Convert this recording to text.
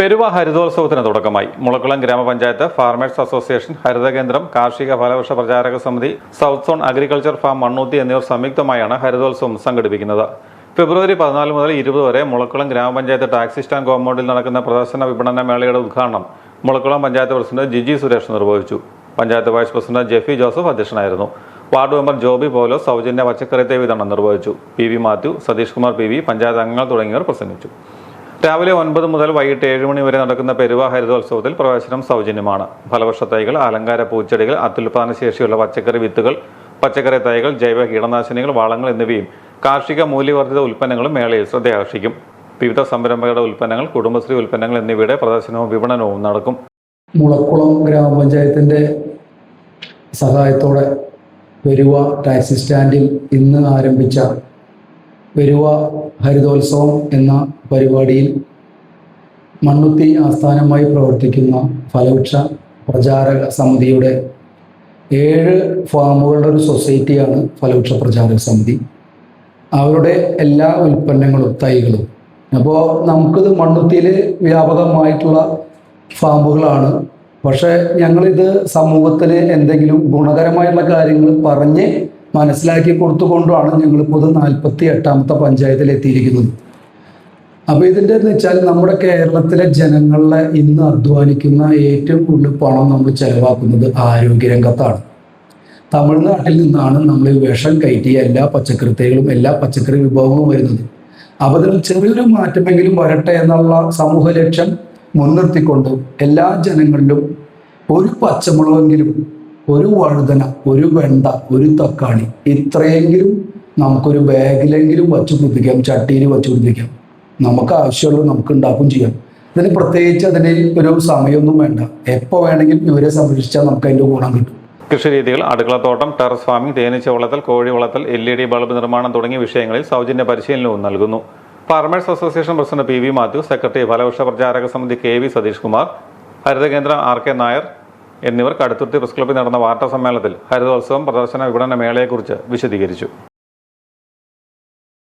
പെരുവ ഹരിതോത്സവത്തിന് തുടക്കമായി. മുളക്കുളം ഗ്രാമപഞ്ചായത്ത് farmers association ഹരിതകേന്ദ്രം കാർഷിക ഫലവർഷ പ്രചാരക സമിതി south zone agriculture farm Mannuthy എന്നിവർ സംയുക്തമായാണ് ഹരിതോത്സവം സംഘടിപ്പിക്കുന്നത്. ഫെബ്രുവരി പതിനാല് മുതൽ ഇരുപത് വരെ മുളക്കുളം ഗ്രാമപഞ്ചായത്ത് ടാക്സി സ്റ്റാൻഡ് കോമ്പൗണ്ടിൽ നടക്കുന്ന പ്രദർശന വിപണന മേളയുടെ ഉദ്ഘാടനം മുളക്കുളം പഞ്ചായത്ത് പ്രസിഡന്റ് ജിജി സുരേഷ് നിർവഹിച്ചു. പഞ്ചായത്ത് വൈസ് പ്രസിഡന്റ് ജെഫി ജോസഫ് അധ്യക്ഷനായിരുന്നു. വാർഡ് മെമ്പർ ജോബി പോലോ സൗജന്യ പച്ചക്കറി തേവിതണ്ണം നിർവഹിച്ചു. P V Mathew Satheesh Kumar P V panchayat അംഗങ്ങൾ തുടങ്ങിയവർ പ്രസംഗിച്ചു. രാവിലെ ഒൻപത് മുതൽ വൈകിട്ട് ഏഴ് മണി വരെ നടക്കുന്ന പെരുവ ഹരിതോത്സവത്തിൽ പ്രവേശനം സൗജന്യമാണ്. ഫലവൃക്ഷ തൈകൾ അലങ്കാര പൂച്ചെടികൾ അത്യുൽപാദന ശേഷിയുള്ള പച്ചക്കറി വിത്തുകൾ പച്ചക്കറി തൈകൾ ജൈവ കീടനാശിനികൾ വളങ്ങൾ എന്നിവയും കാർഷിക മൂല്യവർദ്ധിത ഉൽപ്പന്നങ്ങളും മേളയിൽ ശ്രദ്ധയാകർഷിക്കും. വിവിധ സംരംഭകരുടെ ഉൽപ്പന്നങ്ങൾ കുടുംബശ്രീ ഉൽപ്പന്നങ്ങൾ എന്നിവയുടെ പ്രദർശനവും വിപണനവും നടക്കും. മുളക്കുളം ഗ്രാമപഞ്ചായത്തിന്റെ സഹായത്തോടെ വരുവ ടാക്സി സ്റ്റാൻഡിൽ ഇന്ന് ആരംഭിച്ച വരുവ ഹരിതോത്സവം എന്ന പരിപാടിയിൽ മണ്ണുത്തി ആസ്ഥാനമായി പ്രവർത്തിക്കുന്ന ഫലവൃക്ഷ പ്രചാരക സമിതിയുടെ ഏഴ് ഫാമുകളുടെ ഒരു സൊസൈറ്റിയാണ് ഫലവൃക്ഷ പ്രചാരക സമിതി. അവരുടെ എല്ലാ ഉൽപ്പന്നങ്ങളും തൈകളും. അപ്പോൾ നമുക്കിത് മണ്ണുത്തിയിൽ വ്യാപകമായിട്ടുള്ള ഫാമുകളാണ്. പക്ഷേ ഞങ്ങളിത് സമൂഹത്തിന് എന്തെങ്കിലും ഗുണകരമായിട്ടുള്ള കാര്യങ്ങൾ പറഞ്ഞ് മനസ്സിലാക്കി കൊടുത്തുകൊണ്ടാണ് ഞങ്ങൾ ഇപ്പോൾ നാൽപ്പത്തി എട്ടാമത്തെ പഞ്ചായത്തിൽ എത്തിയിരിക്കുന്നത്. അപ്പോൾ ഇതിന്റെ എന്ന് വെച്ചാൽ നമ്മുടെ കേരളത്തിലെ ജനങ്ങളെ ഇന്ന് അധ്വാനിക്കുന്ന ഏറ്റവും കൂടുതൽ പണം നമ്മൾ ചെലവാക്കുന്നത് ആരോഗ്യരംഗത്താണ് തമിഴ്നാട്ടിൽ നിന്നാണ് നമ്മൾ വിഷം കയറ്റിയ എല്ലാ പച്ചക്കറികളും എല്ലാ പച്ചക്കറി വിഭവങ്ങളും വരുന്നത്. അപ്പോൾ അതിൽ ചെറിയൊരു മാറ്റമെങ്കിലും വരട്ടെ എന്നുള്ള സമൂഹ ലക്ഷ്യം മുൻനിർത്തിക്കൊണ്ട് എല്ലാ ജനങ്ങളിലും ഒരു പച്ചമുളകെങ്കിലും ഒരു വഴുതന ഒരു വെണ്ട ഒരു തക്കാളി ഇത്രയെങ്കിലും നമുക്കൊരു ബാഗിലെങ്കിലും വച്ചു പിടിപ്പിക്കാം ചട്ടിയിൽ വച്ചു പിടിപ്പിക്കാം നമുക്ക് ആവശ്യമുള്ളത് നമുക്ക് ഉണ്ടാക്കും ചെയ്യാം. ഇതിന് പ്രത്യേകിച്ച് അതിന് ഒരു സമയമൊന്നും വേണ്ട. എപ്പോൾ വേണമെങ്കിലും ഇവരെ സംരക്ഷിച്ചാൽ നമുക്ക് അതിന്റെ ഗുണം കിട്ടും. കൃഷി രീതികൾ അടുക്കളത്തോട്ടം ടെറസ് ഫാമിംഗ് തേനീച്ച വളർത്തൽ കോഴി വളർത്തൽ എൽ ഇ ഡി ബൾബ് നിർമ്മാണം തുടങ്ങിയ വിഷയങ്ങളിൽ സൗജന്യ പരിശീലനവും നൽകുന്നു. Farmers association president P V Mathew secretary ഫലവൃക്ഷ പ്രചാരക സമിതി K V Satheesh Kumar Harithakendram R K Nair എന്നിവർ കടുത്തുരുത്തി പ്രസ് ക്ലബ്ബിൽ നടന്ന വാർത്താ സമ്മേളനത്തിൽ ഹരിതോത്സവം പ്രദർശന വിപണന മേളയെക്കുറിച്ച് വിശദീകരിച്ചു.